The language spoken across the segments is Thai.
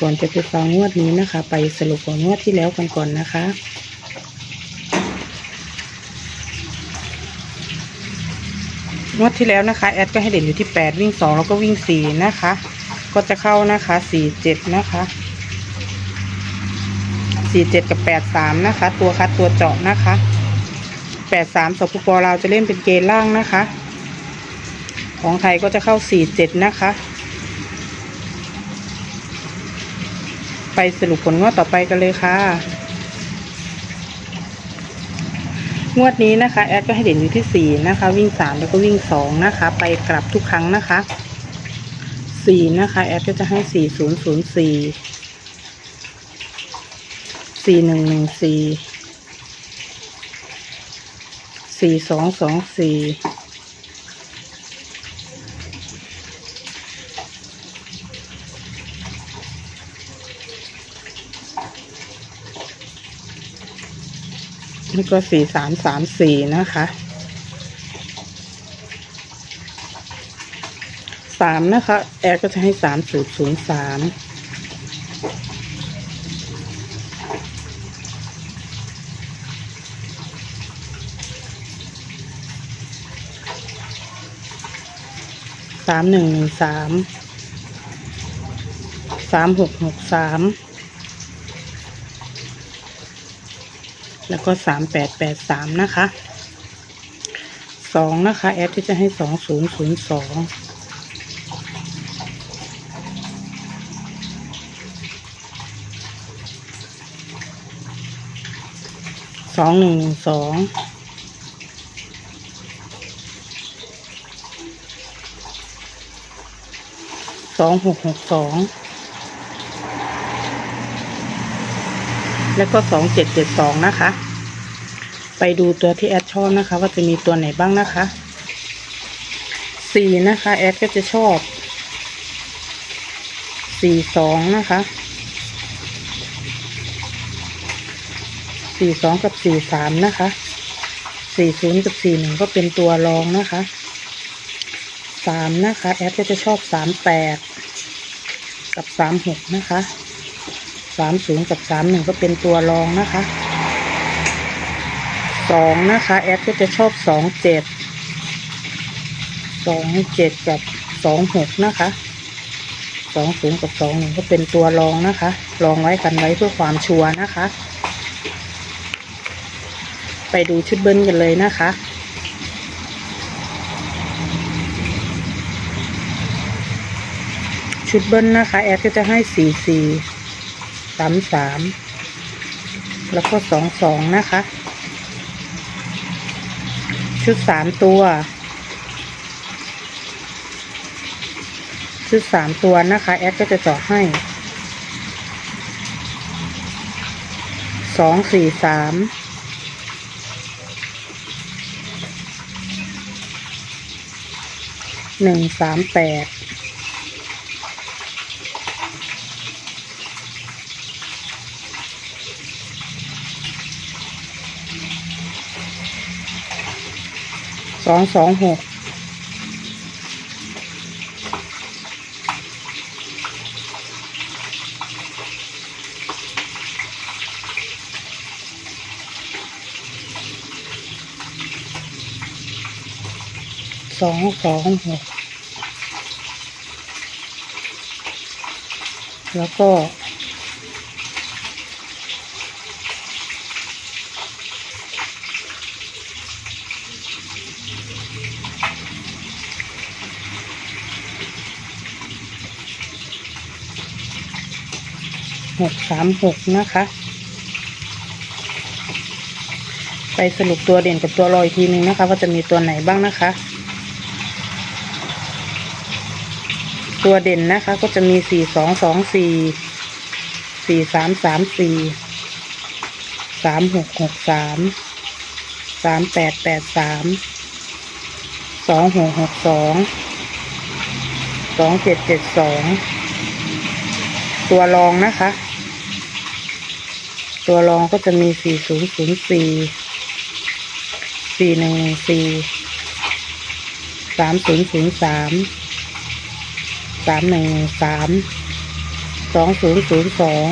ก่อนจะไปฟังงวดนี้นะคะ ไปสรุปของงวดที่แล้วกันก่อนนะคะ งวดที่แล้วนะคะ แอดก็ให้เด่นอยู่ที่8วิ่ง2แล้วก็วิ่ง4นะคะ ก็จะเข้านะคะ4 7นะคะ4 7กับ8 3นะคะ ตัวคัดตัวเจาะนะคะ8 3สปปเราจะเล่นเป็นเกณฑ์ล่างนะคะ ของไทยก็จะเข้า4 7นะคะ ไปสรุปผลงวดต่อไปกันเลยค่ะ งวดนี้นะคะ แอดก็ให้เด่นอยู่ที่สี่นะคะ วิ่งสามแล้วก็วิ่งสองนะคะ ไปกลับทุกครั้งนะคะสี่นะคะแอดก็จะให้สี่ศูนย์ศูนย์สี่สี่หนึ่งหนึ่งสี่สี่สองสองสี่ แล้วก็สี่สามสามสี่นะคะสามนะคะ แอร์ก็จะให้สามศูนย์ศูนย์สามสามหนึ่งหนึ่งสามสามหกหกสาม แล้วก็สามแปดแปดสามนะคะสองนะคะ แอดที่จะให้สองศูนย์ศูนย์สองสองหนึ่งสองสองหกหกสอง แล้วก็สองเจ็ดเจ็ดสองนะคะ ไปดูตัวที่แอดชอบนะคะ ว่าจะมีตัวไหนบ้างนะคะสี่นะคะแอดก็จะชอบสี่สองนะคะสี่สองกับสี่สามนะคะสี่ศูนย์กับสี่หนึ่งก็เป็นตัวรองนะคะสามนะคะ แอดก็จะชอบสามแปดกับสามหกนะคะ สามศูนย์กับสามหนึ่งก็เป็นตัวรองนะคะสองนะคะ แอดก็จะชอบสองเจ็ดสองเจ็ดกับสองหกนะคะสองศูนย์กับสองหนึ่งก็เป็นตัวรองนะคะ รองไว้กันไว้เพื่อความชัวร์นะคะ ไปดูชุดเบิ้ลกันเลยนะคะชุดเบิ้ลนะคะ แอดก็จะให้สี่สี่ สามสามแล้วก็สองสองนะคะ ชุดสามตัว ชุดสามตัวนะคะ แอดก็จะเจาะให้สองสี่สามหนึ่งสามแปด สองสองหกสองสองหกแล้วก็ หกสามหกนะคะ ไปสรุปตัวเด่นกับตัวรอยทีนึงนะคะ ว่าจะมีตัวไหนบ้างนะคะ ตัวเด่นนะคะก็จะมีสี่สองสองสี่สี่สามสามสี่สามหกหกสามสามแปดแปดสามสองหกหกสองสองเจ็ดเจ็ดสองตัวรองนะคะ ตัวรองก็จะมีสี่ศูนย์ศูนย์สี่สี่หนึ่งสี่สามศูนย์ศูนย์สามสามหนึ่งสามสองศูนย์ศูนย์สอง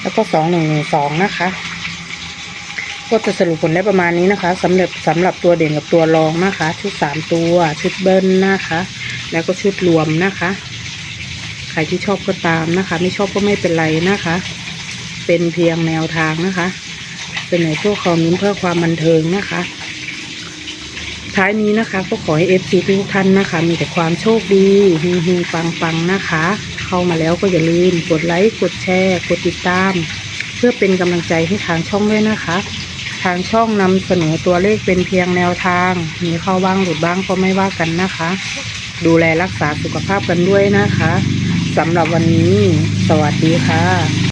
แล้วก็สองหนึ่งสองนะคะ ก็จะสรุปผลได้ประมาณนี้นะคะสำหรับสำหรับตัวเด่นกับตัวรองนะคะ ชุดสามตัว ชุดเบิ้ลนะคะ แล้วก็ชุดรวมนะคะ ใครที่ชอบก็ตามนะคะ ไม่ชอบก็ไม่เป็นไรนะคะ เป็นเพียงแนวทางนะคะ เป็นในชั่วคราวนี้เพื่อความบันเทิงนะคะ ท้ายนี้นะคะก็ขอให้เอฟซีทุกท่านนะคะ มีแต่ความโชคดีเฮงๆปังๆนะคะ เข้ามาแล้วก็อย่าลืมกดไลค์กดแชร์ กดติดตาม เพื่อเป็นกำลังใจให้ทางช่องด้วยนะคะทางช่องนำเสนอตัวเลขเป็นเพียงแนวทาง มีเข้าบ้างหลุดบ้างก็ไม่ว่ากันนะคะ ดูแลรักษาสุขภาพกันด้วยนะคะสำหรับวันนี้ สวัสดีค่ะ